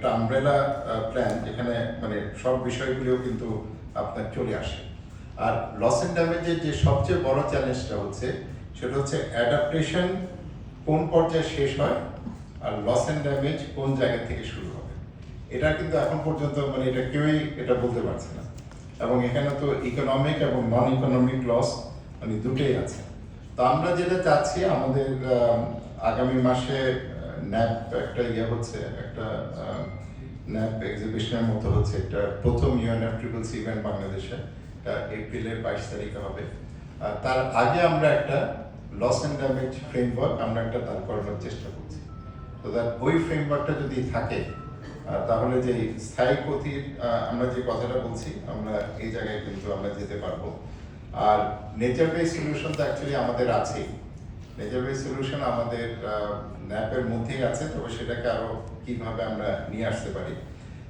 একটা umbrella plan যেখানে মানে সব বিষয়গুলিও কিন্তু আপনার চলে আসে। আর লস এন্ড ড্যামেজের যে সবচেয়ে বড় চ্যালেঞ্জটা হচ্ছে সেটা হচ্ছে অ্যাডাপ্টেশন কোন পর্যায়ে শেষ হয় আর লস এন্ড ড্যামেজ কোন জায়গা থেকে শুরু হবে। এটা কিন্তু এখন পর্যন্ত মানে এটা কেউই এটা বলতে পারছে না। এবং এখানে তো ইকোনমিক এবং নন ইকোনমিক লস মানে দুটোই আছে। তো আমরা যেটা চাচ্ছি আমাদের আম, আগামী মাসে ন্যাপ একটা ইয়ে হচ্ছে, একটা ন্যাপ এক্সিবিশনের মতো হচ্ছে। একটা প্রথম ইউএনএফ ট্রিপল সি ইভেন্ট বাংলাদেশে। এটা এপ্রিলের বাইশ তারিখে হবে। আর তার আগে আমরা একটা লস অ্যান্ড ড্যামেজ ফ্রেমওয়ার্ক আমরা একটা দাঁড় করানোর চেষ্টা করছি। তো দ্যাট ওই ফ্রেমওয়ার্কটা যদি থাকে তাহলে যে স্থায়ী ক্ষতির আমরা যে কথাটা বলছি, আমরা এই জায়গায় কিন্তু আমরা যেতে পারব। আর নেচার বেস সলিউশন তো অ্যাকচুয়ালি আমাদের আছেই বেস সলিউশন আমাদের ন্যাপের মধ্যেই আছে, তবে সেটাকে আরও কীভাবে আমরা নিয়ে আসতে পারি।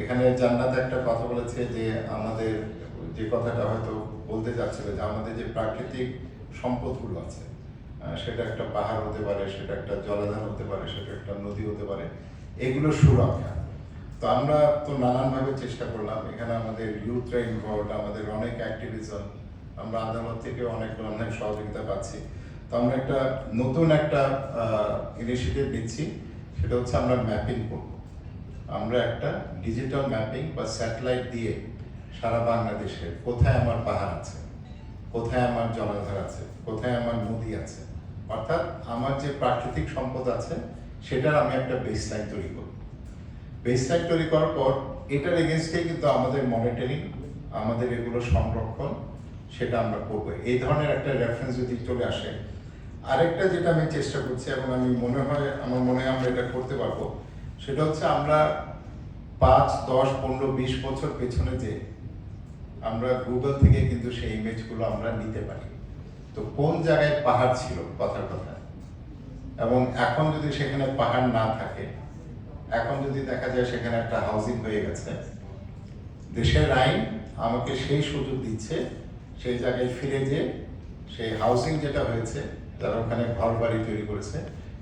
এখানে জান্নাত একটা কথা বলেছে যে, আমাদের যে কথাটা হয়তো বলতে চাচ্ছিল, যে আমাদের যে প্রাকৃতিক সম্পদগুলো আছে সেটা একটা পাহাড় হতে পারে, সেটা একটা জলাধার হতে পারে, সেটা একটা নদী হতে পারে, এগুলো সুরক্ষা। তো আমরা তো নানানভাবে চেষ্টা করলাম, এখানে আমাদের ইউথরা ইনভলভ আমাদের অনেক অ্যাক্টিভিজম আমরা আদালত থেকে অনেক অনেক সহযোগিতা পাচ্ছি। তো আমরা একটা নতুন একটা ইনিশিয়েটিভ নিচ্ছি। সেটা হচ্ছে আমরা ম্যাপিং করব। আমরা একটা ডিজিটাল ম্যাপিং বা স্যাটেলাইট দিয়ে সারা বাংলাদেশে কোথায় আমার পাহাড় আছে, কোথায় আমার জলাধার আছে, কোথায় আমার নদী আছে, অর্থাৎ আমার যে প্রাকৃতিক সম্পদ আছে, সেটার আমি একটা বেসলাইন তৈরি করব। বেসলাইন তৈরি করার পর এটার এগেনস্টে কিন্তু আমাদের মনিটরিং আমাদের এগুলো সংরক্ষণ, সেটা আমরা করব। এই ধরনের একটা রেফারেন্স যদি চলে আসে আরেকটা যেটা আমি চেষ্টা করছি এবং আমি মনে হয়, আমার মনে হয় আমরা এটা করতে পারব, সেটা হচ্ছে আমরা পাঁচ, দশ, পনেরো, বিশ বছর পেছনে যে আমরা গুগল থেকে কিন্তু সেই ইমেজগুলো আমরা নিতে পারি। তো কোন জায়গায় পাহাড় ছিল? কথার কথা। এবং এখন যদি সেখানে পাহাড় না থাকে, এখন যদি দেখা যায় সেখানে একটা হাউজিং হয়ে গেছে, দেশের আইন আমাকে সেই সুযোগ দিচ্ছে, সেই জায়গায় ফিরে যে সেই হাউজিং যেটা হয়েছে যারা ওখানে ঘর বাড়ি তৈরি করেছে,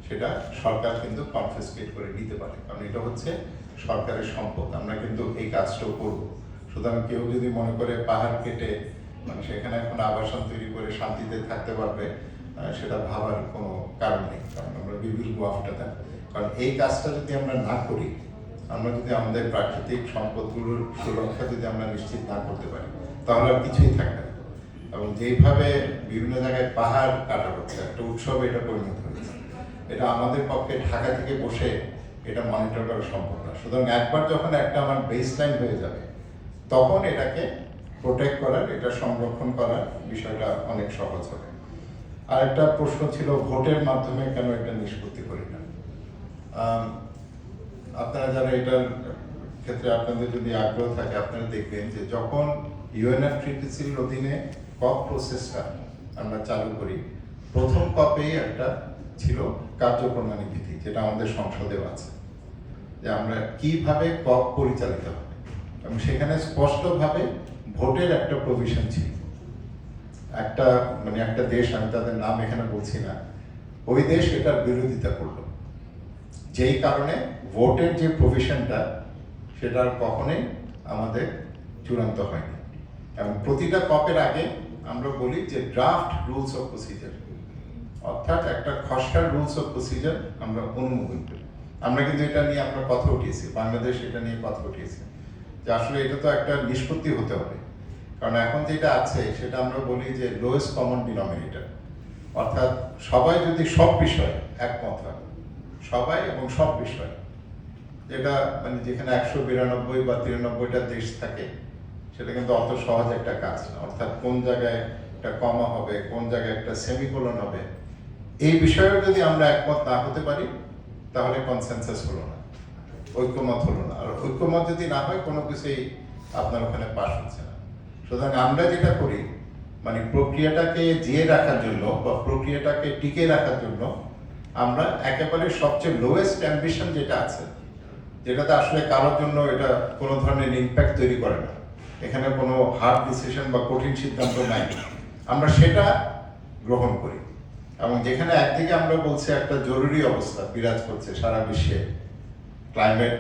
সেটা সরকার কিন্তু কনফিসকেট করে নিতে পারে। কারণ এটা হচ্ছে সরকারের সম্পদ, আমরা কিন্তু এই কাজটাও করব। সুতরাং কেউ যদি মনে করে পাহাড় কেটে মানে সেখানে এখন আবাসন তৈরি করে শান্তিতে থাকতে পারবে সেটা ভাবার কোনো কারণ নেই, কারণ আমরা বিবিল গো আফটার কারণ এই কাজটা যদি আমরা না করি, আমরা যদি আমাদের প্রাকৃতিক সম্পদগুলোর সুরক্ষা যদি আমরা নিশ্চিত না করতে পারি, তাহলে আর কিছুই থাকবে না। এবং যেইভাবে বিভিন্ন জায়গায় পাহাড় কাটা হচ্ছে, একটা উৎসবে এটা পরিণত হয়েছে এটা আমাদের পক্ষে ঢাকা থেকে বসে এটা মনিটর করা সম্ভব না। সুতরাং একবার যখন একটা আমার বেস লাইন হয়ে যাবে, তখন এটাকে প্রোটেক্ট করার, এটা সংরক্ষণ করার বিষয়টা অনেক সহজ হবে। আর একটা প্রশ্ন ছিল, ভোটের মাধ্যমে কেন এটা নিষ্পত্তি করি না? আপনারা যারা এটার ক্ষেত্রে আপনাদের যদি আগ্রহ থাকে, আপনারা দেখবেন যে যখন ইউএনএফ ট্রিটিসির অধীনে কপ প্রসেসটা আমরা চালু করি। প্রথম কপেই একটা ছিল কার্যপ্রণালী বিধি যেটা আমাদের সংসদেও আছে, যে আমরা কীভাবে কপ পরিচালিত হবে এবং সেখানে স্পষ্টভাবে ভোটের একটা প্রভিশন ছিল। একটা মানে একটা দেশ, আমি তাদের নাম এখানে বলছি না, ওই দেশ এটার বিরোধিতা করল। যেই কারণে ভোটের যে প্রভিশনটা, সেটা কখনোই আমাদের চূড়ান্ত হয়নি। এবং প্রতিটা কপের আগে আমরা বলি যে ড্রাফট রুলস অফ প্রসিজার অর্থাৎ একটা খসড়া রুলস অফ প্রসিজার আমরা অনুমোদন করি। আমরা কিন্তু এটা নিয়ে আমরা কথা উঠিয়েছি, বাংলাদেশ এটা নিয়ে কথা উঠিয়েছে। যে আসলে এটা তো একটা নিষ্পত্তি হতে হবে। কারণ এখন যেটা আছে, সেটা আমরা বলি যে লোয়েস্ট কমন ডিনোমিনেটর অর্থাৎ সবাই যদি সব বিষয়ে একমত হয়, সবাই এবং সব বিষয়, যেটা মানে যেখানে একশো বিরানব্বই বা তিরানব্বইটা দেশ থাকে সেটা কিন্তু অত সহজ একটা কাজ না। অর্থাৎ কোন জায়গায় একটা কমা হবে, কোন জায়গায় একটা সেমিকোলন হবে, এই বিষয়েও যদি আমরা একমত না হতে পারি, তাহলে কনসেনসাস হলো না। ঐক্যমত হলো না। আর ঐক্যমত যদি না হয়, কোনো কিছুই আপনার ওখানে পাশ হচ্ছে না। সুতরাং আমরা যেটা করি মানে প্রক্রিয়াটাকে জিয়ে রাখার জন্য বা প্রক্রিয়াটাকে টিকে রাখার জন্য আমরা একেবারে সবচেয়ে লোয়েস্ট অ্যাম্বিশন যেটা আছে, যেটাতে আসলে কারোর জন্য এটা কোনো ধরনের ইম্প্যাক্ট তৈরি করে না। এখানে কোনো হার্ড ডিসিশন বা কঠিন সিদ্ধান্ত নাই। আমরা সেটা গ্রহণ করি। এবং যেখানে একদিকে আমরা বলছি একটা জরুরি অবস্থা বিরাজ করছে সারা বিশ্বে ক্লাইমেট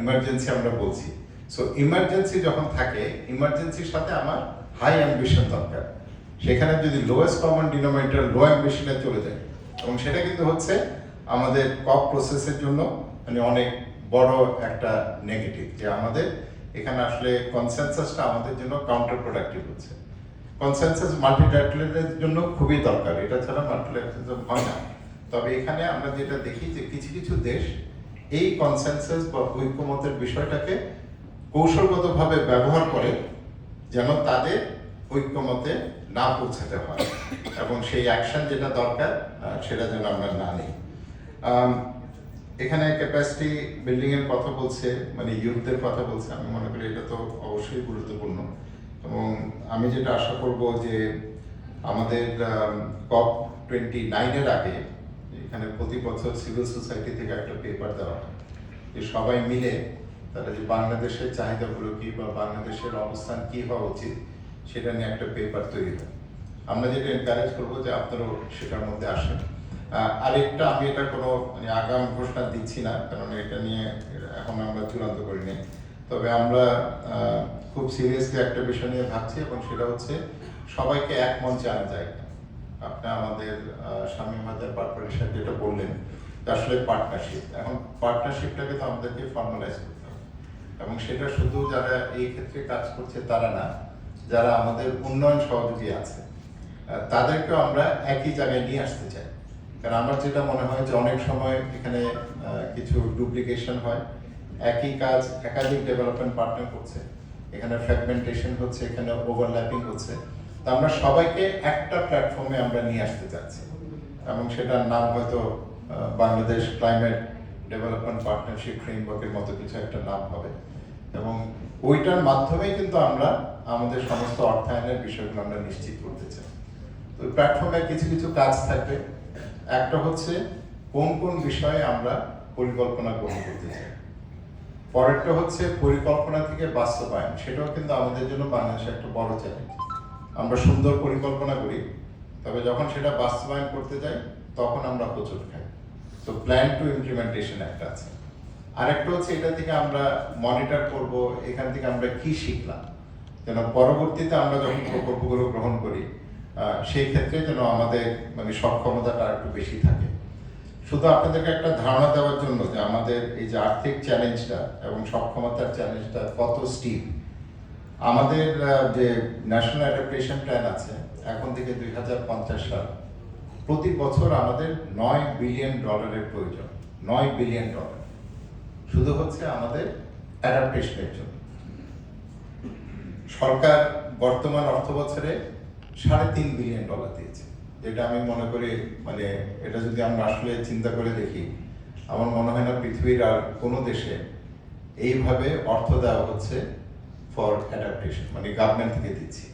ইমার্জেন্সি আমরা বলছি। সো ইমার্জেন্সি যখন থাকে ইমার্জেন্সির সাথে আমার হাই অ্যাম্বিশন দরকার। সেখানে যদি লোয়েস্ট কমন ডিনোমিনেটর লো অ্যাম্বিশনে চলে যায়, এবং সেটা কিন্তু হচ্ছে আমাদের কপ প্রসেসের জন্য মানে অনেক বড় একটা নেগেটিভ যে আমাদের এখানে আসলে কনসেনসাসটা আমাদের জন্য কাউন্টার প্রোডাক্টিভ হচ্ছে। কনসেনসাস মাল্টিল্যাটারালের জন্য খুবই দরকার, এটা ছাড়া মাল্টিল্যাটারালিজম হয় না। তবে এখানে আমরা যেটা দেখি যে কিছু কিছু দেশ এই কনসেনসাস বা ঐক্যমতের বিষয়টাকে কৌশলগতভাবে ব্যবহার করে যেন তাদের ঐক্যমতে না পৌঁছাতে হয়। এবং সেই অ্যাকশন যেটা দরকার সেটা যেন আমরা না নিই। এখানে ক্যাপাসিটি বিল্ডিং এর কথা বলছে মানে ইউথদের কথা বলছে, আমি মনে করি এটা তো অবশ্যই গুরুত্বপূর্ণ। এবং আমি যেটা আশা করব যে আমাদের কপ টোয়েন্টি নাইনের আগে এখানে প্রতি বছর সিভিল সোসাইটি থেকে একটা পেপার দেওয়া হয়। যে সবাই মিলে তারা যে বাংলাদেশের চাহিদাগুলো কি বা বাংলাদেশের অবস্থান কি হওয়া উচিত, সেটা নিয়ে একটা পেপার তৈরি হয়। আমরা যেটা এনকারেজ করব যে আপনারাও সেটার মধ্যে আসেন। আরেকটা আমি এটা কোনো মানে আগাম ঘোষণা দিচ্ছি না, কারণ এটা নিয়ে এখন আমরা চূড়ান্ত করিনি। তবে আমরা খুব সিরিয়াসলি একটা বিষয় নিয়ে ভাবছি, এবং সেটা হচ্ছে সবাইকে এক মঞ্চে আনা যায়। আপনি আমাদের স্বামী মাদার কর্পোরেশন যেটা বললেন আসলে পার্টনারশিপ এখন পার্টনারশিপটাকে তো আমাদেরকে ফর্মালাইজ করতে হবে। এবং সেটা শুধু যারা এই ক্ষেত্রে কাজ করছে, তারা না, যারা আমাদের উন্নয়ন সহযোগী আছে তাদেরকেও আমরা একই জায়গায় নিয়ে আসতে চাই। কারণ আমার যেটা মনে হয় যে অনেক সময় এখানে কিছু ডুপ্লিকেশন হয়। একই কাজ একাধিক ডেভেলপমেন্ট পার্টনার করছে। এখানে ফ্র্যাগমেন্টেশন হচ্ছে, এখানে ওভারল্যাপিং হচ্ছে। তো আমরা সবাইকে একটা প্ল্যাটফর্মে আমরা নিয়ে আসতে চাচ্ছি। এবং সেটার নাম হয়তো বাংলাদেশ ক্লাইমেট ডেভেলপমেন্ট পার্টনারশিপ ফ্রেমওয়ার্কের মতো কিছু একটা নাম হবে। এবং ওইটার মাধ্যমেই কিন্তু আমরা আমাদের সমস্ত অর্থায়নের বিষয়গুলো আমরা নিশ্চিত করতে চাই। তো প্ল্যাটফর্মে কিছু কিছু কাজ থাকবে। একটা হচ্ছে কোন কোন বিষয়ে আমরা পরিকল্পনা গ্রহণ করতে চাই। পরেরটা হচ্ছে পরিকল্পনা থেকে বাস্তবায়ন। সেটাও কিন্তু আমাদের জন্য বাংলাদেশে একটা বড় চ্যালেঞ্জ আমরা সুন্দর পরিকল্পনা করি, তবে যখন সেটা বাস্তবায়ন করতে যাই, তখন আমরা প্রচুর খাই। তো প্ল্যান টু ইমপ্লিমেন্টেশন একটা আছে। আরেকটা হচ্ছে এটা থেকে আমরা মনিটর করব, এখান থেকে আমরা কি শিখলাম। যেন পরবর্তীতে আমরা যখন প্রকল্পগুলো গ্রহণ করি সেই ক্ষেত্রে যেন আমাদের মানে সক্ষমতাটা একটু বেশি থাকে। শুধু আপনাদেরকে একটা ধারণা দেওয়ার জন্য যে আমাদের এই যে আর্থিক চ্যালেঞ্জটা এবং সক্ষমতার চ্যালেঞ্জটা কত স্টিপ আমাদের যে ন্যাশনাল অ্যাডাপ্টেশন প্ল্যান আছে, এখন থেকে দুই হাজার পঞ্চাশ সাল, প্রতি বছর আমাদের নয় বিলিয়ন ডলারের প্রয়োজন, নয় বিলিয়ন ডলার শুধু হচ্ছে আমাদের অ্যাডাপ্টেশনের জন্য। সরকার বর্তমান অর্থ বছরে সাড়ে তিন বিলিয়ন ডলার দিয়েছে। যেটা আমি মনে করি মানে এটা যদি আমরা আসলে চিন্তা করে দেখি, আমার মনে হয় না পৃথিবীর আর কোনো দেশে এইভাবে অর্থ দেওয়া হচ্ছে ফর অ্যাডাপ্টেশন মানে গভর্নমেন্ট থেকে দিচ্ছি।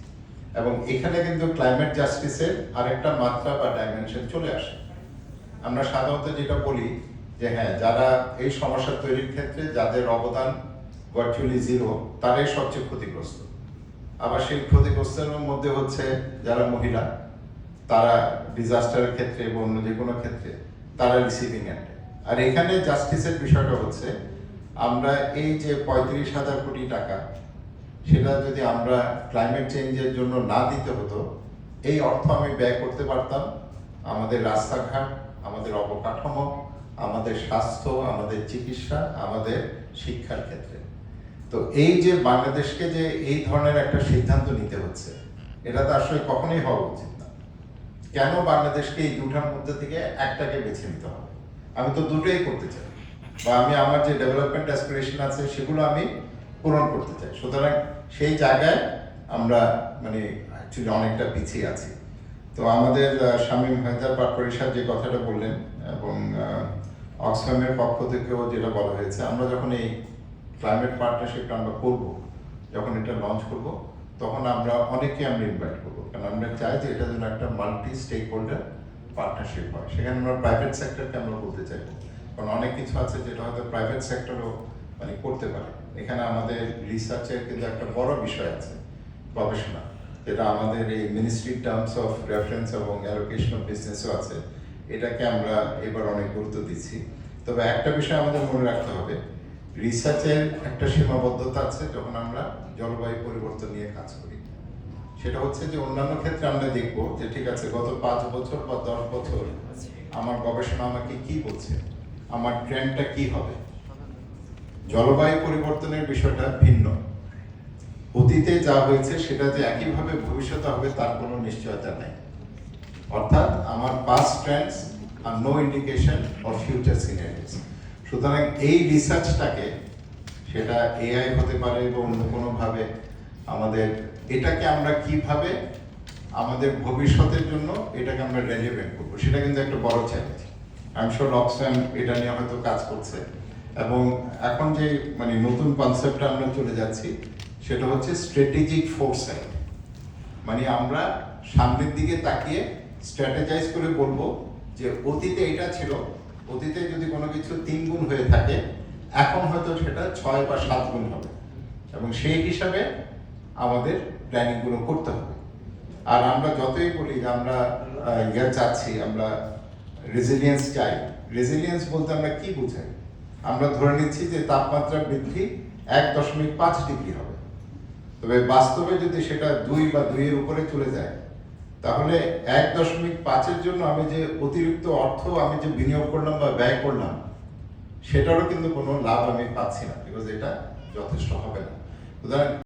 এবং এখানে কিন্তু ক্লাইমেট জাস্টিসের আরেকটা মাত্রা বা ডাইমেনশন চলে আসে। আমরা সাধারণত যেটা বলি, যে হ্যাঁ যারা এই সমস্যা তৈরির ক্ষেত্রে যাদের অবদান ভার্চুয়ালি জিরো তারাই সবচেয়ে ক্ষতিগ্রস্ত। আবার সেই ক্ষতিগ্রস্তের মধ্যে হচ্ছে যারা মহিলা, তারা ডিজাস্টারের ক্ষেত্রে বা অন্য যে কোনো ক্ষেত্রে তারা রিসিভিং এন্ড আর এখানে জাস্টিসের বিষয়টা হচ্ছে, আমরা এই যে পঁয়ত্রিশ হাজার কোটি টাকা, সেটা যদি আমরা ক্লাইমেট চেঞ্জের জন্য না দিতে হতো, এই অর্থ আমি ব্যয় করতে পারতাম। আমাদের রাস্তাঘাট, আমাদের অবকাঠামো, আমাদের স্বাস্থ্য, আমাদের চিকিৎসা, আমাদের শিক্ষার ক্ষেত্রে। তো এই যে বাংলাদেশকে যে এই ধরনের একটা সিদ্ধান্ত নিতে হচ্ছে, এটা তো আসলে কখনোই হওয়া উচিত না। কেন বাংলাদেশকে এই দুটার মধ্যে থেকে একটাকে বেছে নিতে হবে? আমি তো দুটোই করতে চাই। বা আমি আমার যে ডেভেলপমেন্ট অ্যাসপিরেশন আছে, সেগুলো আমি পূরণ করতে চাই। সুতরাং সেই জায়গায় আমরা মানে অ্যাকচুয়ালি অনেকটা পিছিয়ে আছি। তো আমাদের স্বামী শামীম হায়দার পাটপরিষদ যে কথাটা বললেন, এবং অক্সফামের পক্ষ থেকেও যেটা বলা হয়েছে, আমরা যখন এই ক্লাইমেট পার্টনারশিপটা আমরা করব, যখন এটা লঞ্চ করব, তখন আমরা অনেককে আমরা ইনভাইট করব। কারণ আমরা চাই যে এটা যেন একটা মাল্টি স্টেক হোল্ডার পার্টনারশিপ হয়। সেখানে আমরা প্রাইভেট সেক্টরকে আমরা বলতে চাই কারণ অনেক কিছু আছে যেটা হয়তো প্রাইভেট সেক্টরও মানে করতে পারে। এখানে আমাদের রিসার্চের কিন্তু একটা বড় বিষয় আছে, গবেষণা। যেটা আমাদের এই মিনিস্ট্রি টার্মস অফ রেফারেন্স এবং অ্যালোকেশন অফ বিজনেসও আছে। এটাকে আমরা এবার অনেক গুরুত্ব দিচ্ছি। তবে একটা বিষয় আমাদের মনে রাখতে হবে রিসার্চের একটা সীমাবদ্ধতা আছে যখন আমরা জলবায়ু পরিবর্তন নিয়ে কাজ করি। সেটা হচ্ছে যে অন্যান্য ক্ষেত্রে আমরা দেখব যে ঠিক আছে, গত পাঁচ বছর বা দশ বছর আমার গবেষণা আমাকে কি বলছে? আমার ট্রেন্ডটা কি হবে? জলবায়ু পরিবর্তনের বিষয়টা ভিন্ন। অতীতে যা হয়েছে সেটা যে একইভাবে ভবিষ্যতে হবে তার কোনো নিশ্চয়তা নেই। অর্থাৎ আমার past trends are no indication or future scenarios সুতরাং এই রিসার্চটাকে সেটা এআই হতে পারে বা অন্য কোনোভাবে আমাদের, এটাকে আমরা কীভাবে আমাদের ভবিষ্যতের জন্য এটাকে আমরা রেলিভেন্ট করব, সেটা কিন্তু একটা বড় চ্যালেঞ্জ আমি শিওর অক্সফ্যাম এটা নিয়ে হয়তো কাজ করছে। এবং এখন যে মানে নতুন কনসেপ্টটা আমরা চলে যাচ্ছি, সেটা হচ্ছে স্ট্র্যাটেজিক ফোরসাইট মানে আমরা সামনের দিকে তাকিয়ে স্ট্র্যাটেজাইজ করে বলব যে অতীতে এটা ছিল অতীতে যদি কোনো কিছু তিন গুণ হয়ে থাকে, এখন হয়তো সেটা ছয় বা সাত গুণ হবে। এবং সেই হিসাবে আমাদের প্ল্যানিংগুলো করতে হবে। আর আমরা যতই বলি যে আমরা ইয়ে চাচ্ছি, আমরা রেজিলিয়েন্স চাই। রেজিলিয়েন্স বলতে আমরা কি বুঝাই? আমরা ধরে নিচ্ছি যে তাপমাত্রা বৃদ্ধি এক দশমিক পাঁচ ডিগ্রি হবে। তবে বাস্তবে যদি সেটা দুই বা দুইয়ের উপরে চলে যায় তাহলে এক দশমিক পাঁচের জন্য আমি যে অতিরিক্ত অর্থ আমি যে বিনিয়োগ করলাম বা ব্যয় করলাম, সেটারও কিন্তু কোনো লাভ আমি পাচ্ছি না বিকজ এটা যথেষ্ট হবে না। সুতরাং